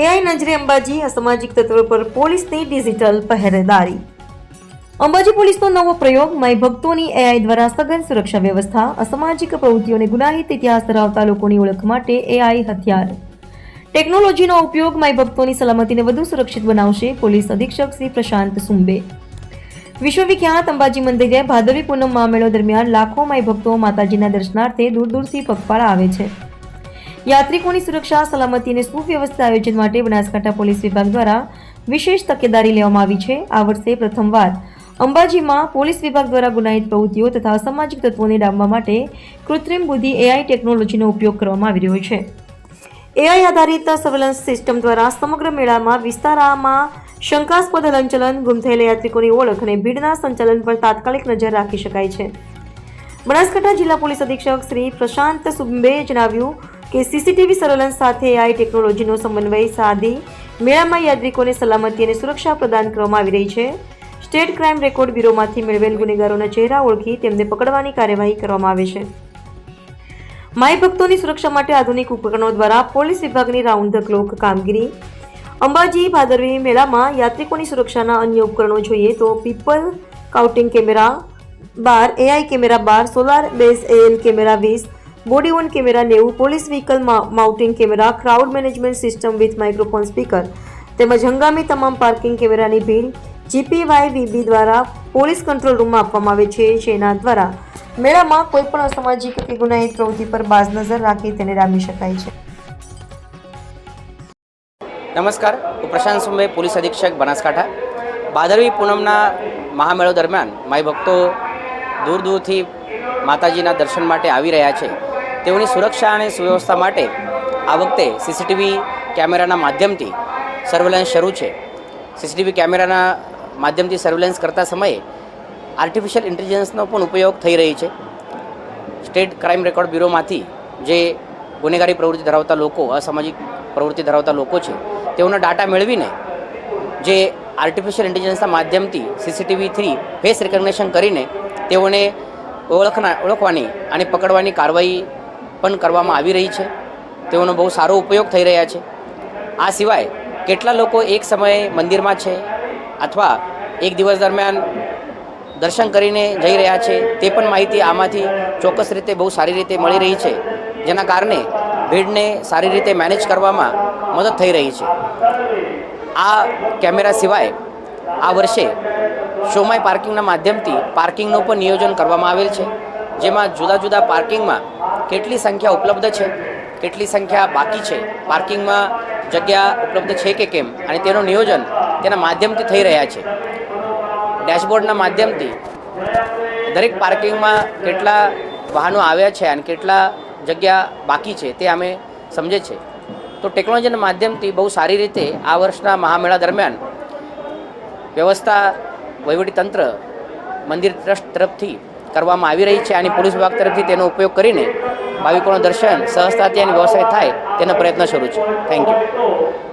AI નજરે અંબાજી અસામાજિક તત્વો પર પોલીસની ડિજિટલ પહેરેદારી. અંબાજી પોલીસનો નવો પ્રયોગ માય ભક્તોની એઆઈ દ્વારા સઘન સુરક્ષા વ્યવસ્થા, અસામાજિક પ્રવૃત્તિઓને ગુનાહિત ઇતિહાસ ધરાવતા લોકોની ઓળખ માટે એઆઈ હથિયાર. ટેકનોલોજીનો ઉપયોગ માય ભક્તોની સલામતીને વધુ સુરક્ષિત બનાવશે, પોલીસ અધિક્ષક શ્રી પ્રશાંત સુંબે. વિશ્વવિખ્યાત અંબાજી મંદિરે ભાદરવી પૂનમ મહામેળો દરમિયાન લાખો માય ભક્તો માતાજીના દર્શનાર્થે દૂર દૂરથી પગપાળા આવે છે. યાત્રિકોની સુરક્ષા, સલામતી અને સુવ્યવસ્થિત આયોજન માટે બનાસકાંઠા પોલીસ વિભાગ દ્વારા વિશેષ તકેદારી લેવામાં આવી છે. આ વર્ષે પ્રથમવાર અંબાજીમાં પોલીસ વિભાગ દ્વારા ગુનાહિત પ્રવૃત્તિઓ તથા અસામાજિક તત્વોને ડામવા માટે કૃત્રિમ બુદ્ધિ એઆઈ ટેકનોલોજીનો ઉપયોગ કરવામાં આવી રહ્યો છે. એઆઈ આધારિત સર્વેલન્સ સિસ્ટમ દ્વારા સમગ્ર મેળામાં વિસ્તારમાં શંકાસ્પદ હલનચલન, ગુમ થયેલા યાત્રિકોની ઓળખ અને ભીડના સંચાલન પર તાત્કાલિક નજર રાખી શકાય છે. બનાસકાંઠા જિલ્લા પોલીસ અધિક્ષક શ્રી પ્રશાંત સુંબેએ જણાવ્યું કે સીસીટીવી સર્વેલન્સ સાથે એઆઈ ટેકનોલોજીનો સમન્વય સાધી મેળામાં યાત્રિકોને સલામતી અને સુરક્ષા પ્રદાન કરવામાં આવી રહી છે. સ્ટેટ ક્રાઇમ રેકોર્ડ બ્યુરોમાંથી મેળવેલ ગુનેગારોના ચહેરા ઓળખી તેમને પકડવાની કાર્યવાહી કરવામાં આવે છે. માય ભક્તોની સુરક્ષા માટે આધુનિક ઉપકરણો દ્વારા પોલીસ વિભાગની રાઉન્ડ ધ ક્લોક કામગીરી. અંબાજી, ભાદરવી મેળામાં યાત્રિકોની સુરક્ષાના અન્ય ઉપકરણો જોઈએ તો પીપલ કાઉન્ટિંગ કેમેરા, બાર, એઆઈ કેમેરા બાર, સોલાર બેઝ એએલ કેમેરા વીસ બોડી ઓન કેમેરા નેવું police vehicle mounting camera, crowd management system with microphone speaker તેમજ હંગામી તમામ પાર્કિંગ કેમેરાની ભીડ જીપીવાય વીબી દ્વારા પોલીસ કંટ્રોલ રૂમમાં આપવામાં આવે છે, જેના દ્વારા મેળામાં કોઈપણ અસામાજિક કે ગુનાહિત પ્રવૃત્તિ પર બાજ નજર રાખી તેને ડામી શકાય છે. નમસ્કાર, હું પ્રશાંત સુંબે, પોલીસ અધિક્ષક, બનાસકાંઠા. ભાદરવી પૂનમના મહામેળો દરમિયાન માય ભક્તો દૂર દૂરથી માતાજીના દર્શન માટે આવી રહ્યા છે. તેઓની સુરક્ષા અને સુવ્યવસ્થા માટે આ વખતે સીસીટીવી કેમેરાના માધ્યમથી સર્વેલન્સ શરૂ છે. સીસીટીવી કેમેરાના માધ્યમથી સર્વેલન્સ કરતા સમયે આર્ટિફિશિયલ ઇન્ટેલિજન્સનો પણ ઉપયોગ થઈ રહી છે. સ્ટેટ ક્રાઇમ રેકોર્ડ બ્યુરોમાંથી જે ગુનેગારી પ્રવૃત્તિ ધરાવતા લોકો, અસામાજિક પ્રવૃત્તિ ધરાવતા લોકો છે, તેઓના ડાટા મેળવીને જે આર્ટિફિશિયલ ઇન્ટેલિજન્સના માધ્યમથી સીસીટીવી થ્રી ફેસ રિકગ્નેશન કરીને તેઓને ઓળખના, ઓળખવાની અને પકડવાની કાર્યવાહી પણ કરવામાં આવી રહી છે. તેઓનો બહુ સારો ઉપયોગ થઈ રહ્યા છે. આ સિવાય કેટલા લોકો એક સમયે મંદિરમાં છે અથવા એક દિવસ દરમિયાન દર્શન કરીને જઈ રહ્યા છે તે પણ માહિતી આમાંથી ચોક્કસ રીતે બહુ સારી રીતે મળી રહી છે, જેના કારણે ભીડને સારી રીતે મેનેજ કરવામાં મદદ થઈ રહી છે. આ કેમેરા સિવાય આ વર્ષે શોમાય પાર્કિંગના માધ્યમથી પાર્કિંગનું પણ નિયોજન કરવામાં આવેલ છે, જેમાં જુદા જુદા પાર્કિંગમાં કેટલી સંખ્યા ઉપલબ્ધ છે? કેટલી સંખ્યા બાકી છે? પાર્કિંગમાં જગ્યા ઉપલબ્ધ છે કે કેમ? અને તેનું નિયોજન તેના માધ્યમથી થઈ રહ્યા છે. ડેશબોર્ડના માધ્યમથી દરેક પાર્કિંગમાં કેટલા વાહનો આવ્યા છે અને કેટલા જગ્યા બાકી છે તે અમે સમજે છે. તો ટેકનોલોજીના માધ્યમથી બહુ સારી રીતે આ વર્ષના મહામેળા દરમિયાન વ્યવસ્થા વહીવટીતંત્ર મંદિર ટ્રસ્ટ તરફથી કરવામાં આવી રહી છે અને પોલીસ વિભાગ તરફથી તેનો ઉપયોગ કરીને ભાવિકોનું દર્શન સહજતાથી અને વ્યવસાય થાય તેનો પ્રયત્ન શરૂ છે. Thank you